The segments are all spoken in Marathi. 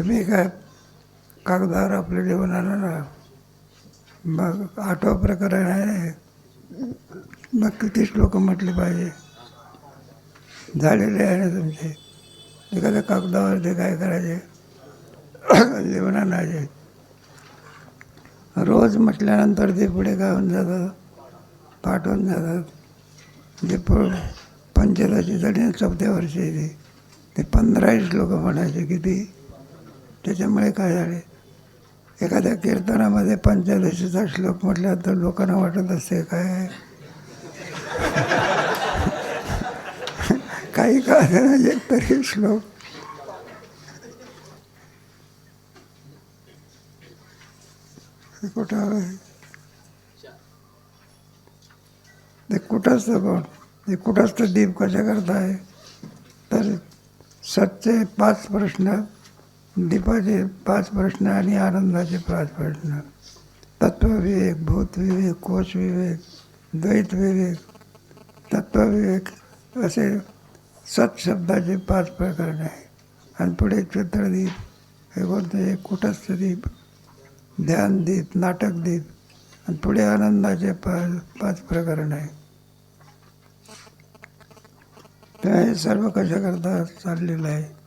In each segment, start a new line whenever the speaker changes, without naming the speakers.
तुम्ही काय कागदावर आपलं लिहून आणा ना. मग आठवा प्रकरण आहे मग किती श्लोक म्हटले पाहिजे. झालेले आहे ना तुमचे. एखाद्या कागदावर ते काय करायचे? लिहून आणायचे. रोज म्हटल्यानंतर ते पुढे काय होऊन जातं? पाठवून जातात. जे पुढे पंचदशी झाली चौथ्या वर्षी ते. ते पंधराही श्लोक म्हणायचे किती? त्याच्यामुळे काय झाले? एखाद्या कीर्तनामध्ये पंचदशीचा श्लोक म्हटला तर लोकांना वाटत असते काय? काही का एक तरी श्लोक. कुठं आहे ते कुठंच कोण ते कुठंच दीप कशा करताय? आहे तर सच्चे पाच प्रश्न दीपाचे पाच प्रश्न आणि आनंदाचे पाच प्रश्न. तत्वविवेक भूतविवेक कोश विवेक द्वैत विवेक तत्वविवेक असे सत्शब्दाचे पाच प्रकरण आहे. आणि पुढे चित्रदीप हे कोणते कुटस्थ दीप ध्यानदीप नाटकदीप आणि पुढे आनंदाचे पाच पाच प्रकरण आहे. त्या हे सर्व कशाकरता चाललेलं आहे?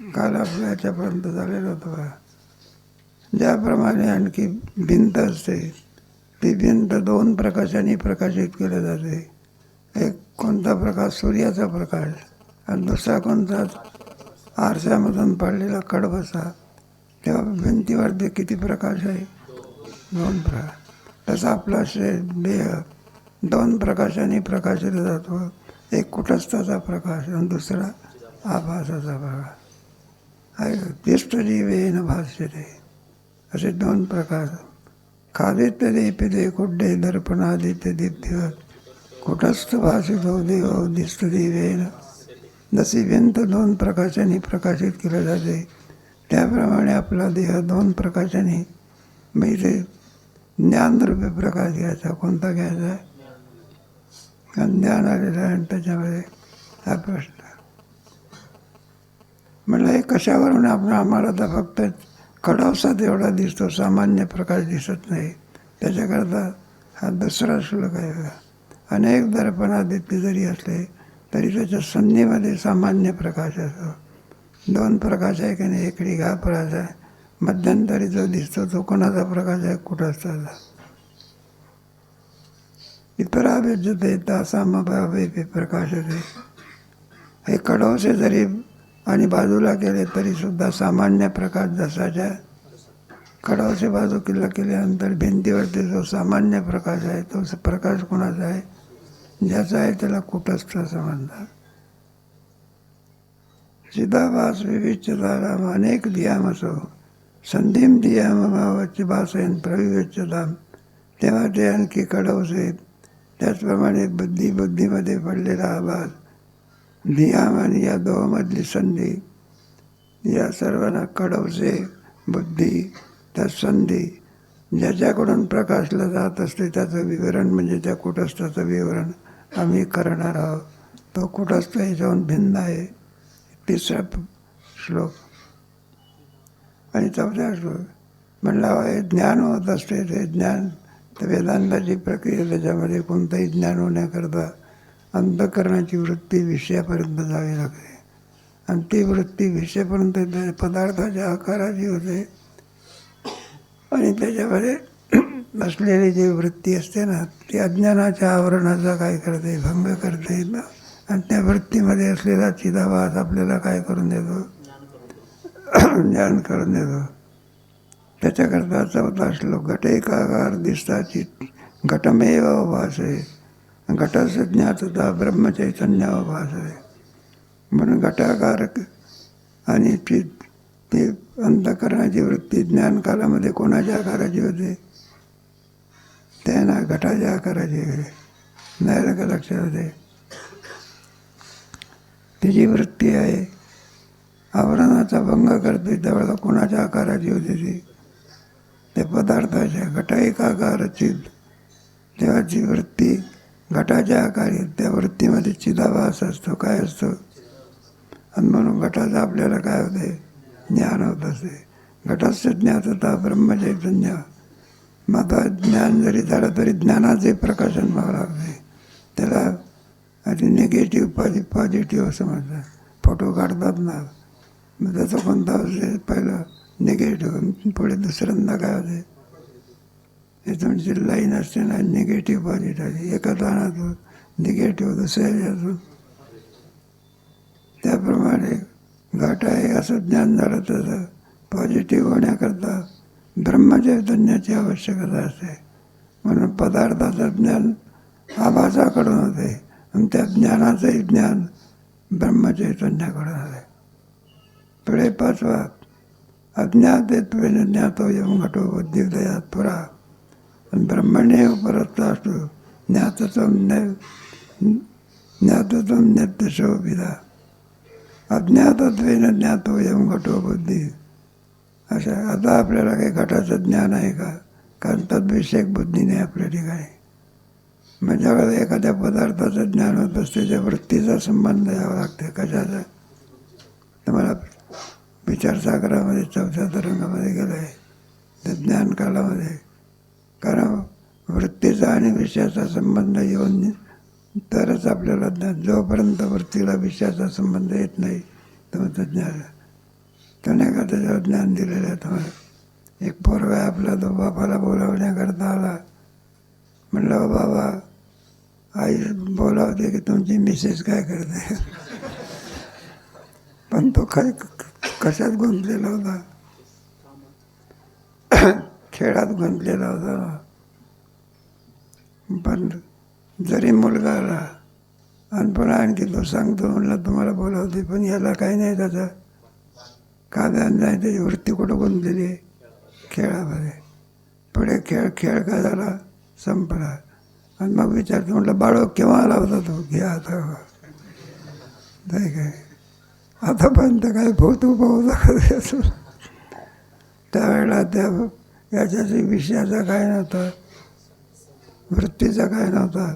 काल आपल्या याच्यापर्यंत झालेलं होतं बघा. ज्याप्रमाणे आणखी भिंत असते ती भिंत दोन प्रकाशाने प्रकाशित केली जाते. एक कोणता प्रकाश? सूर्याचा प्रकाश आणि दुसरा कोणता? आरशामधून पडलेला कडबसा तेव्हा भिंतीवरती किती प्रकाश आहे? दोन प्रकाश. तसा आपला शे देह दोन प्रकाशाने प्रकाशित जातो. एक कुटस्थाचा प्रकाश आणि दुसरा आभासाचा प्रकाश. तिष्ठजीवेन भाष्यते असे दोन प्रकार। खादित्य दीपिते कुड्डे दर्पणादित्य दीप्तिवत कुटस्थ भाषितो देव दिस्त देवेन जशी व्यंत दोन प्रकाशाने प्रकाशित केलं जाते। त्याप्रमाणे आपला देह दोन प्रकाशाने। म्हणजे ज्ञानरूपी प्रकाश घ्यायचा, कोणता घ्यायचा? ज्ञान आलेलं आणि त्याच्यामध्ये हा प्रश्न म्हणलं हे कशावरून आपण आम्हाला तर फक्त कडवसात एवढा दिसतो सामान्य प्रकाश दिसत नाही. त्याच्याकरता हा दुसरा श्लोक आहे अनेक अनेक देते जरी असले तरी त्याच्या संधीमध्ये सामान्य प्रकाश असतो. दोन प्रकाश आहे की नाही इकडे घा प्रकाश आहे. मध्यंतरी जो दिसतो तो कोणाचा प्रकाश आहे? कुठं असताना इतरा विद्युते तासामभावे प्रकाशते हे कडवसे जरी आणि बाजूला केले तरीसुद्धा सामान्य प्रकाश जसाच्या कडवसे बाजू किल्ला केल्यानंतर भिंतीवरती जो सामान्य प्रकाश आहे तो प्रकाश कोणाचा आहे? ज्याचा आहे त्याला कुटस्थ असं म्हणतात चिदाभास विविच्यताराम अनेक धियाम असो संधीम दियाम भावाची भासेन प्रविवेच्यताम तेव्हा ते आणखी कडवसे त्याचप्रमाणे बुद्धी बुद्धीमध्ये पडलेला आभास नियम आणि या दोमधली संधी या सर्वांना कडवसे बुद्धी त्या संधी ज्याच्याकडून प्रकाशला जात असते त्याचं विवरण म्हणजे त्या कुटस्थाचं विवरण आम्ही करणार आहोत. तो कुटस्थ याच्याहून भिन्न आहे. तिसरा श्लोक. आणि चौथा श्लोक. म्हणला हे ज्ञान होत असते ते ज्ञान तर वेदांताची प्रक्रिया त्याच्यामध्ये कोणतंही ज्ञान होण्याकरता अंतकरणाची वृत्ती विषयापर्यंत जावी लागते. आणि ती वृत्ती विषयापर्यंत पदार्थाच्या आकाराची होते. आणि त्याच्यामध्ये असलेली जी वृत्ती असते ना ती अज्ञानाच्या आवरणाचा काय करते भंग करते. ना आणि त्या वृत्तीमध्ये असलेला चिदाभास आपल्याला काय करून देतो? ज्ञान करून देतो. त्याच्याकरता चौथा श्लोक घट एकाकार चित घटमेव आहे घटाचं ज्ञातता ब्रह्मचैतन्य भासे म्हणून घटाकारक आणि ती ती अंतकरणाची वृत्ती ज्ञानकालामध्ये कोणाच्या आकाराची होते? त्यांना घटाच्या आकाराची नाही का लक्षात होते. तिची वृत्ती आहे आवरणाचा भंग करते त्यावेळेला कोणाच्या आकाराची होती ती? ते पदार्थाच्या घटा एक आकाराची देवाची वृत्ती गटाच्या आकारी त्या वृत्तीमध्ये चिदाभास असतो काय असतो? आणि म्हणून गटाचं आपल्याला काय होते ज्ञान होत असे गटाचं ज्ञात होता ब्रह्मचैतन्य. मग आता ज्ञान जरी झालं तरी ज्ञानाचे प्रकाशन व्हावं लागते. त्याला आणि निगेटिव्ह पॉझि पॉझिटिव्ह समजतात फोटो काढतात ना. मग त्याचा कोणता असेल? पहिलं निगेटिव्ह पुढे दुसऱ्यांदा काय होते हे तुमची लाईन असते ना निगेटिव्ह पॉझिटिव्ह एका ताणातून निगेटिव्ह दुसऱ्या ह्याच्यातून त्याप्रमाणे घट आहे असं ज्ञान झालं तसं पॉझिटिव्ह होण्याकरता ब्रह्मचैतन्याची आवश्यकता असते. म्हणून पदार्थाचं ज्ञान आभासाकडून होते. आणि त्या ज्ञानाचंही ज्ञान ब्रह्मचैतन्याकडून होते. पुढे पाचवा अज्ञात ज्ञातो यम घटो बुद्धिदयात पुरा. आणि ब्रह्मणे परत असतो ज्ञातत्वम न ज्ञातत्वम ज्ञातशो विधा अज्ञातत्वेन ज्ञातो यम घटो बुद्धी। अशा आता आपल्याला काही घटाचं ज्ञान आहे का? कारण तद्विषयक बुद्धी नाही आपल्या ठिकाणी। म्हणजे एखाद्या पदार्थाचं ज्ञान होत असते त्या वृत्तीचा संबंध यावा लागते कशाचा? तुम्हाला विचारसागरामध्ये चौथ्या तरंगामध्ये गेलं आहे त्या ज्ञानकालामध्ये आणि विषयाचा संबंध येऊन तरच आपल्याला ज्ञान जोपर्यंत वृत्तीला विषयाचा संबंध येत नाही तुमचं ज्ञान त्याने का त्याच्यावर ज्ञान दिलेलं आहे? तुम्हाला एक पोरगा आहे आपला तो बापाला बोलावण्याकरता आला. म्हणलं बाबा आई बोलावते की तुमची मिसेस काय करते? पण तो काय कशात गुंतलेला होता? खेळात गुंतलेला होता. पण जरी मुलगा आला आणि पुन्हा आणखी तो सांगतो म्हणला तुम्हाला बोलावते पण याला काही नाही त्याचा. का ध्यान नाही त्याची वृत्ती कुठं गुंतलेली आहे? खेळामध्ये. पुढे खेळ खेळ काय झाला? संपला. आणि मग विचारतो म्हटलं बाळो केव्हा आला होता तो? घ्या आता. नाही काय. आतापर्यंत काय भूत उभा होता का असं त्यावेळेला त्या याच्याशी विषयाचा काय नव्हता. वृत्तीचा काय नव्हता.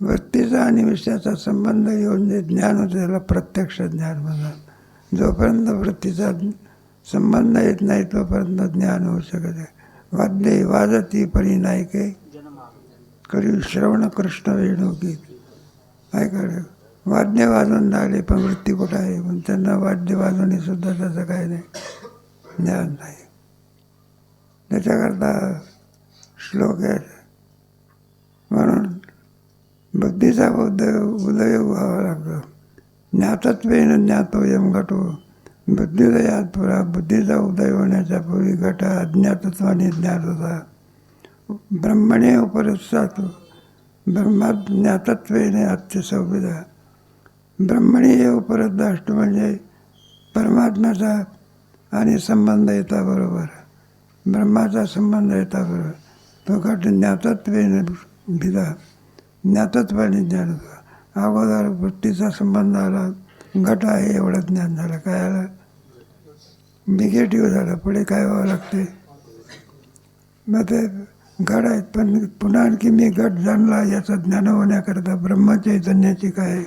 वृत्तीचा आणि विषयाचा संबंध येऊन जे ज्ञान होतं त्याला प्रत्यक्ष ज्ञान म्हणतात. जोपर्यंत वृत्तीचा संबंध येत नाही तोपर्यंत ज्ञान होऊ शकत आहे वाद्ये वाजती परिनायके करी श्रवण कृष्ण वेणुगीत ऐकायला वाद्य वाजवून लागले पण वृत्ती कुठं आहे? पण त्यांना वाद्य वाजवणे सुद्धा त्याचं काय नाही. ज्ञान नाही. त्याच्याकरता श्लोक आहे. म्हणून बुद्धीचा बुद्ध उदय व्हावा लागतो. ज्ञातत्वेन ज्ञातो यम घटो. बुद्धिदयात पुरा बुद्धीचा उदय होण्याच्या पूर्वी घट अज्ञातत्वाने ज्ञात होता ब्रह्मणे उपरसातो ब्रह्मात ज्ञातत्वेने अत्यसौविधा ब्रह्मणी हे उपरत अष्ट म्हणजे परमात्म्याचा आणि संबंध येता बरोबर. ब्रह्माचा संबंध येता बरोबर. तो घट ज्ञातत्वेने भिदा ज्ञातत्वाने ज्ञान होतं अगोदर वृत्तीचा संबंध आला. घट आहे एवढं ज्ञान झालं. काय आलं? निगेटिव्ह झालं. पुढे काय व्हावं लागते? मग ते घट आहेत. पण पुन्हा आणखी मी घट जाणला याचं ज्ञान होण्याकरता ब्रह्मचैतन्याची काय?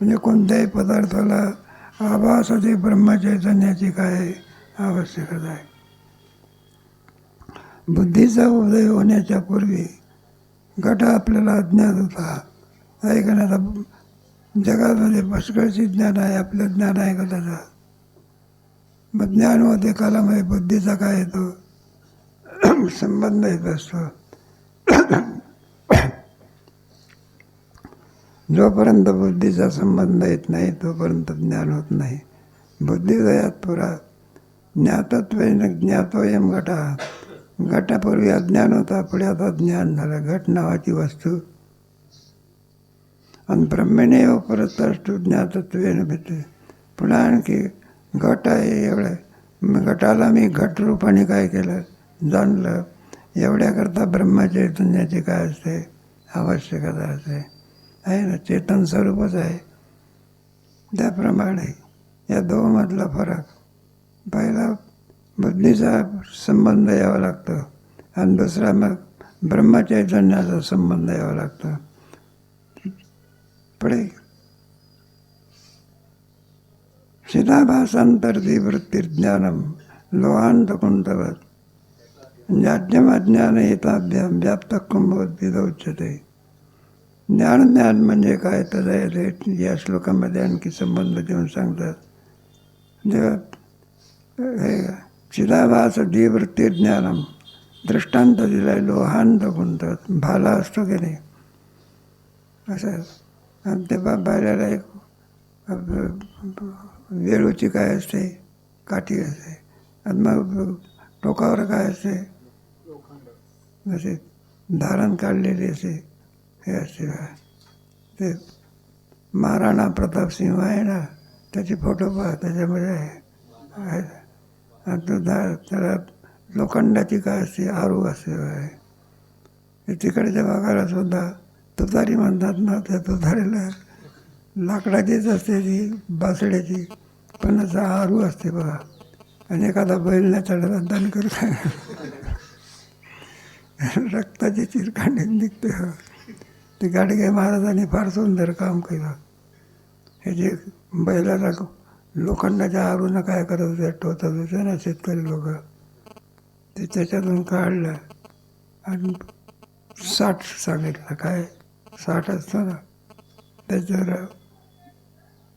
म्हणजे कोणत्याही पदार्थाला आभासाची ब्रह्मचैतन्याची काय आवश्यकता आहे? बुद्धीचा उदय होण्याच्या पूर्वी गट आपल्याला अज्ञात होता. ऐकण्याचा जगामध्ये पुष्कळची ज्ञान आहे आपलं ज्ञान आहे का मग ज्ञान होते कालामध्ये बुद्धीचा काय येतो? संबंध येत असतो. जोपर्यंत बुद्धीचा संबंध येत नाही तोपर्यंत ज्ञान होत नाही. बुद्धिदयात पुरा ज्ञातत्वेन ज्ञातोयम गटा घटापूर्वी अज्ञान होता पुढे आता ज्ञान झालं. घट नावाची वस्तू. आणि ब्रह्मेने हो परत असतो ज्ञातत्वेन भेटते पुन्हा आणखी घट आहे एवढं. गटाला घटाला मी घट रूपाने काय केलं? जाणलं. एवढ्याकरता ब्रह्मचैतन्याची काय असते? आवश्यकता असते. आहे ना? चेतन स्वरूपच आहे. त्याप्रमाणे या दोमधला फरक. पहिला बुद्धीचा संबंध यावा लागतो. आणि दुसरा मग ब्रह्मचैतन्याचा संबंध यावा लागतो. पुढे. चिदाभासांतर्दी वृत्तिर्ज्ञानम लोहांत कुंतवत ज्ञाज्ञमज्ञान येताभ्याम व्याप्त कुंभोद्भिद उच्चते ज्ञान ज्ञान म्हणजे काय? तर या श्लोकामध्ये आणखी संबंध देऊन सांगतात. जेव्हा हे चिदाभास दिवृत्तिर्ज्ञानम दृष्टांत दिलाय लोहांत गुंतत भाला असतो की नाही? असं आणि ते बा एक वेळूची काय असते? काठी असते. आणि मग टोकावर काय असते? असे धारण काढलेले असे हे असते ते महाराणा प्रताप सिंह आहे ना त्याचे फोटो पहा त्याच्यामध्ये आहे. आहे. आणि तो त्याला लोखंडाची काय असते आरू असते आहे तिकडच्या भागाला सुद्धा तुतारी म्हणतात ना त्या तुतारीला लाकडाचीच असते ती बासड्याची. पण असा आरू असते बघा. आणि एखादा बैल नाही चढायला दान करू रक्ताची चिरकांडी निघते. ते गाडगे महाराजांनी फार सुंदर काम केलं. हे जे बैलाला लोखंडाच्या आरूनं काय करत होते टोचत होते ना शेतकरी लोक? ते त्याच्यातून काढलं आणि साठ सांगितलं. काय? साठ असतं ना? त्याच्यावर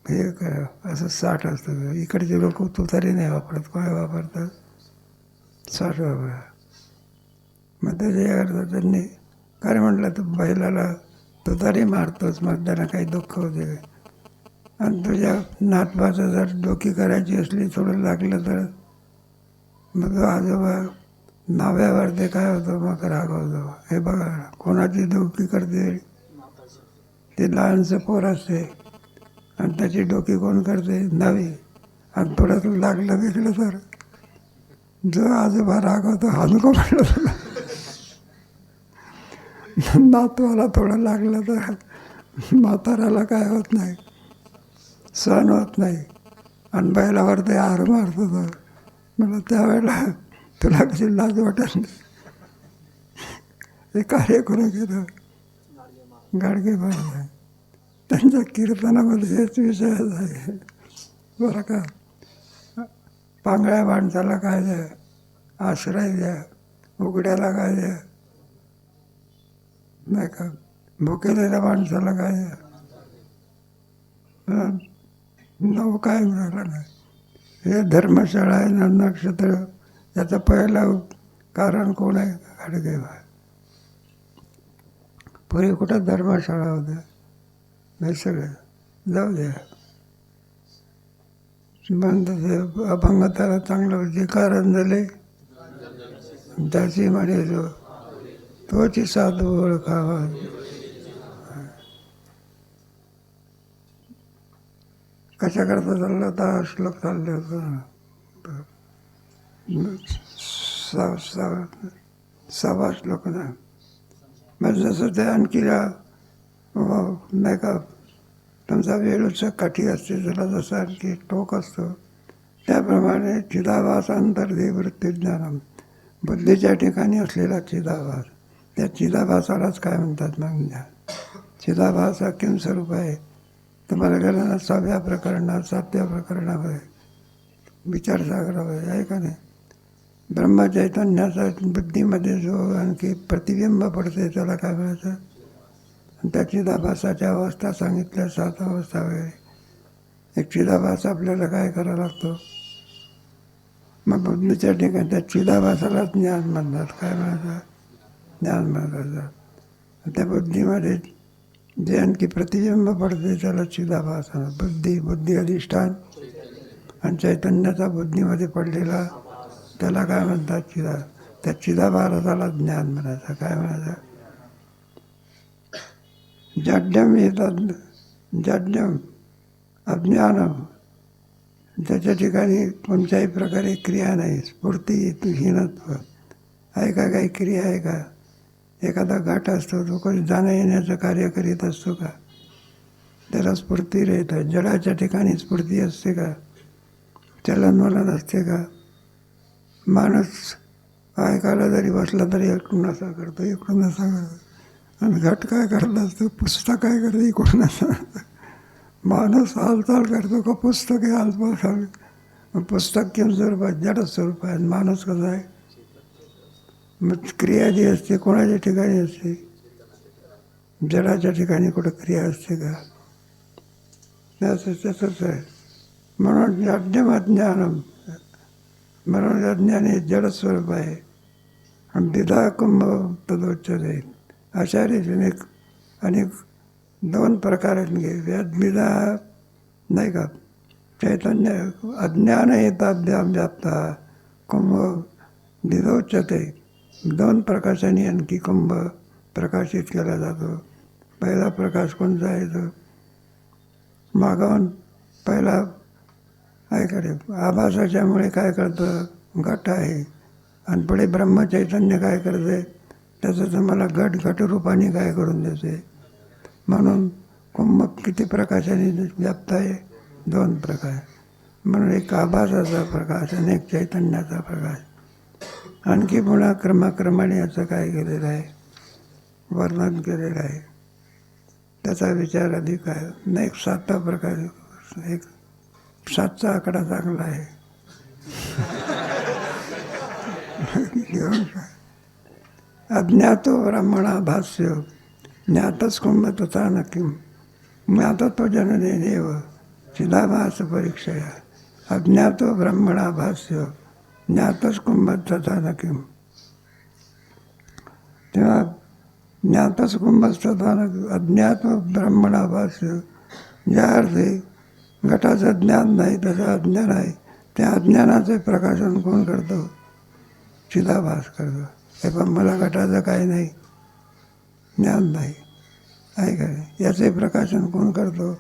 हे काय असं साठ असतं इकडचे लोक तुतारी नाही वापरत. काय वापरतात? साठ वापरा. मग त्याच्या करता त्यांनी काय म्हटलं तर बैलाला तुतारी मारतोच मग त्यांना काही दुःख होते आणि तुझ्या नातवाचं जर डोकी करायची असली थोडं लागलं तर? मग आजोबा नाव्यावर ते काय होतं मग रागवतो. हे बघा कोणाची डोकी करते? ते लहानसं पोर असते. आणि त्याची डोकी कोण करते? नवी. आणि थोडंसं लागलं बिकलं तर? जो आजोबा रागवतो हा नको म्हटलं तुला? नातवाला थोडं लागलं तर? म्हाताराला काय होत नाही. सहन होत नाही. आणि बैलावर ते आर मारतो होतं म्हणून त्यावेळेला तुला कशी लाज वाटत नाही हे कार्य करून गेलं गाडगे महाराज त्यांच्या कीर्तनामध्ये हेच विषय आहे. बरं का? पांगळ्या माणसाला काय द्या? आश्रय द्या. उघड्याला काय द्या? नाही का? भुकेलेल्या माणसाला काय द्या? नाव काय मिळालं नाही हे धर्मशाळा आहे ना नक्षत्र याचं पहिलं कारण कोण आहे? गाडगेबा पूर्वी कुठं? धर्मशाळा होत्या नाही सगळं. जाऊ द्या. म्हणतो ते अभंगताला चांगलं जे कारण झाले त्याची म्हणे जो तोची साधू ओळखावा. कशा करता चाललं? आता श्लोक चालले होतं. सहा सहा सहावा श्लोक म्हणजे जसं ते आणखी नाही का तुमचा वेळूचं काठी असते त्याला जसं आणखी टोक असतो त्याप्रमाणे चिदाभास अंतर्दे वृत्तीज्ञानम बुद्धीच्या ठिकाणी असलेला चिदाभास. त्या चिदाभासालाच काय म्हणतात मग ज्ञान? चिदाभास हा किम स्वरूप आहे. तर मला ना सहाव्या प्रकरणात सातव्या प्रकरणामध्ये विचारसागरामध्ये आहे का नाही? ब्रह्मचैतन्याचा बुद्धीमध्ये जो आणखी प्रतिबिंब पडते त्याला काय म्हणायचं? आणि त्या चिदाभासाच्या अवस्था सांगितल्या सात अवस्था वगैरे. एक चिदाभास आपल्याला काय करावा लागतो? मग बुद्धीच्या ठिकाणी त्या चिदाभासाला ज्ञान म्हणतात. काय म्हणायचं? ज्ञान म्हणतात. त्या बुद्धीमध्ये जे आणखी प्रतिबिंब पडते त्याला चिदाभास बुद्धी बुद्धी अधिष्ठान आणि चैतन्याचा बुद्धीमध्ये पडलेला त्याला काय म्हणतात चिदा त्या चिदाभासाला ज्ञान म्हणायचं काय म्हणायचं? जाड्यम येतात जाड्यम अज्ञानम. त्याच्या ठिकाणी कोणत्याही प्रकारे क्रिया नाही स्फूर्ती हीनत्व आहे का काही क्रिया आहे का? एखादा घाट असतो तो कोणी जाण्या येण्याचं कार्य करीत असतो का? त्याला स्फूर्ती राहतं जडाच्या ठिकाणी स्फूर्ती असते का? चलनवलन असते का? माणूस ऐकायला जरी बसला तरी इकडून असा करतो इकडून असा करतो. आणि घट काय करत असतो? पुस्तक काय करतं? इकडून असा माणूस हालचाल करतो का? पुस्तके हालचाल पुस्तक किंवा स्वरूपात जड स्वरूप आहे माणूस कसा आहे? मग क्रिया जी असते कोणाच्या ठिकाणी असते? जडाच्या ठिकाणी कुठं क्रिया असते का? त्याचं तसंच आहे. म्हणून अज्ञम अज्ञानम म्हणून अज्ञान हे जडस्वरूप आहे. आणि दिदा कुंभ तदोच्चते. अशा रीतीने अनेक दोन प्रकार व्याद्विधा नाही का? चैतन्य अज्ञान येताभ्याम व्याप्ता. कुंभ दिदोच्चते दोन प्रकाशाने आणखी कुंभ प्रकाशित केला जातो. पहिला प्रकाश कोणता आहे तो? मागावून पहिला ऐकडे आभासाच्यामुळे काय करतं? घट आहे. आणि पुढे ब्रह्मचैतन्य काय करते? त्याचं तुम्हाला घट घटरूपाने काय करून देते. म्हणून कुंभ किती प्रकाशाने व्याप्त आहे? दोन प्रकाश म्हणून एक आभासाचा प्रकाश आणि एक चैतन्याचा प्रकाश. आणखी पुन्हा क्रमाक्रमाने याचं काय केलेलं आहे? वर्णन केलेलं आहे. त्याचा विचार अधिक आहे. नाही एक सातवा प्रकार एक सातचा आकडा चांगला आहे. घेऊन अज्ञातो ब्राह्मणा भाष्य ज्ञातच कुंभ तथा न ज्ञातत्व जनने देव चिदाभास परीक्षया। अज्ञातो ब्राह्मणा भाष्य। ज्ञातच कुंभ तथा न तेव्हा ज्ञातच कुंभ तथा न अज्ञात ब्रह्मणा भाष्य ज्या अर्थी घटाचं ज्ञान नाही त्याचं अज्ञान आहे त्या अज्ञानाचे प्रकाशन कोण करतो? चिदाभास करतो. हे पण मला गटाचं काही नाही. ज्ञान नाही. आहे का याचे प्रकाशन कोण करतो?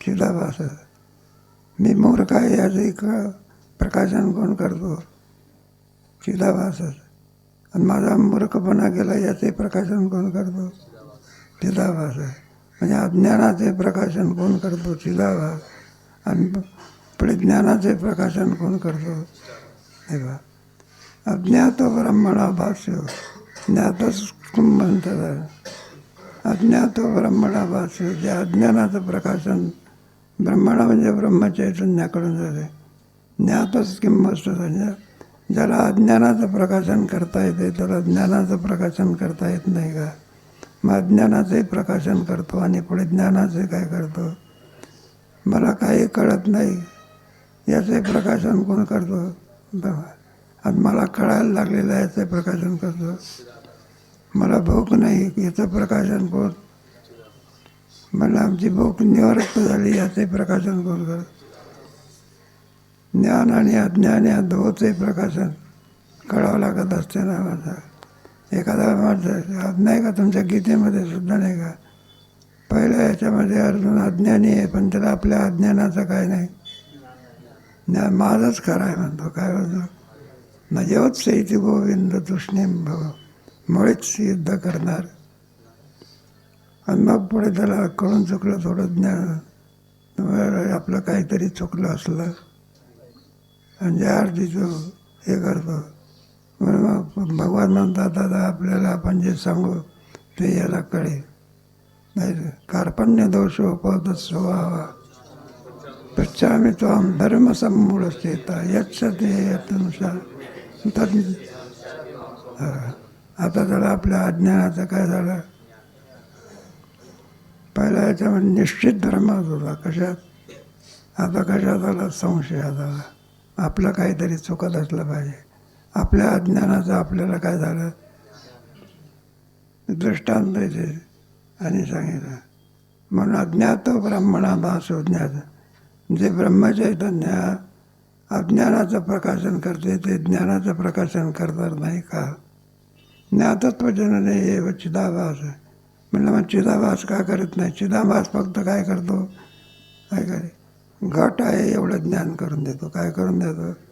चिदाभास. मी मूर्ख आहे याचे क- प्रकाशन कोण करतो? चिदाभास आणि माझा मूर्खपणा केला याचे प्रकाशन कोण करतो? चिदाभास म्हणजे अज्ञानाचे प्रकाशन कोण करतो? चिदाभास. आणि पुढे ज्ञानाचे प्रकाशन कोण करतो? हे बा अज्ञात ब्रह्मणा भाष्य. ज्ञातच म्हणतात अज्ञात ब्रह्मणा भाष्य. जे अज्ञानाचं प्रकाशन ब्रह्मणा म्हणजे ब्रह्मचैतन्याकडून जाते ज्ञातच किंमत ज्याला अज्ञानाचं प्रकाशन करता येते त्याला ज्ञानाचं प्रकाशन करता येत नाही का? मग अज्ञानाचंही प्रकाशन करतो आणि पुढे ज्ञानाचे काय करतो? मला काही कळत नाही. याचे प्रकाशन कोण करतो? आणि मला कळायला लागलेलं आहे याचे प्रकाशन करतो. मला भूक नाही याचं प्रकाशन कोण? मला आमची भूक निवृत्त झाली याचे प्रकाशन कोण करतो? ज्ञान आणि अज्ञान या दोचे प्रकाशन कळावं लागत असते ना माझं. एखादा माणसं नाही का तुमच्या गीतेमध्ये सुद्धा नाही का? पहिल्या याच्यामध्ये अर्जुन अज्ञानी आहे पण त्याला आपल्या अज्ञानाचं काय नाही. ज्ञान माझंच खरं आहे म्हणतो काय म्हणतो नजवत सैती गोविंद तृष्णेम भव मुळेच युद्ध करणार. आणि मग पुढे त्याला कळून चुकलं थोडं ज्ञान. आपलं काहीतरी चुकलं असलं. आणि ज्या आरतीचं हे करतो. म्हणून मग भगवान म्हणतात दादा आपल्याला आपण जे सांगू ते याला कळेल. नाही कार्पण्य दोष उपवत स्वभावा पश्चामी आम धर्म समूळ चेता यच्छ ते यत्नुसार तद हा. आता त्याला आपल्या अज्ञानाचं काय झालं? पहिला याच्यामध्ये निश्चित धर्मात होता. कशात? आता कशात आला? संशयात आला. आपलं काहीतरी चुकत असलं पाहिजे. आपल्या अज्ञानाचं आपल्याला काय झालं? दृष्टांत येते आणि सांगितलं. म्हणून अज्ञात ब्राह्मणाला शोधण्याचं जे ब्रह्मचैतन्य अज्ञानाचं प्रकाशन करते ते ज्ञानाचं प्रकाशन करणार नाही का? ज्ञातत्व जनने हे चिदाभास. म्हणलं मग चिदाभास का करत नाही? चिदाभास फक्त काय करतो? काय करे घट आहे एवढं ज्ञान करून देतो. काय करून देतो?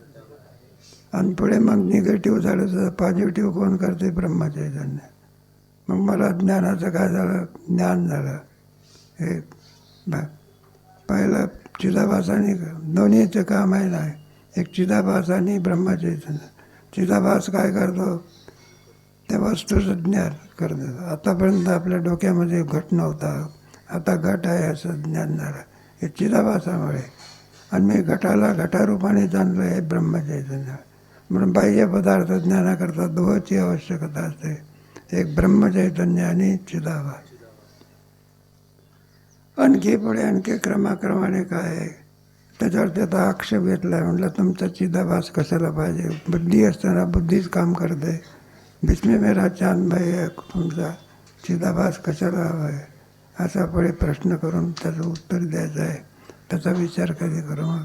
आणि पुढे मग निगेटिव्ह झालं तर पॉझिटिव्ह कोण करते ब्रह्मचैतन्य. मग मला ज्ञानाचं काय झालं? ज्ञान झालं. हे बा पहिलं चिदाभासाने दोन्हीचं काम आहे ना? एक चिदाभास आणि ब्रह्मचैतन्य. चिदाभास काय करतो? त्या वस्तूचं ज्ञान करतो. आतापर्यंत आपल्या डोक्यामध्ये घट नव्हता. आता घट आहे असं ज्ञान झालं. हे चिदाभासामुळे आणि मी घटाला घटारूपाने जाणलं हे ब्रह्मचैतन्य म्हणून बाह्य पदार्थ ज्ञानाकरता दोहची आवश्यकता असते एक ब्रह्मचैतन्य आणि चिदाभास आणखी पुढे आणखी क्रमाक्रमाने काय आहे त्याच्यावर त्याचा आक्षेप घेतला आहे म्हटलं तुमचा चिदाभास कशाला पाहिजे बुद्धी असताना बुद्धीच काम करते बिस्मी मेरा चांद भाई आहे तुमचा चिदाभास कशाला हवा आहे असा पुढे प्रश्न करून त्याचं उत्तर द्यायचं आहे. त्याचा विचार कधी करू मग?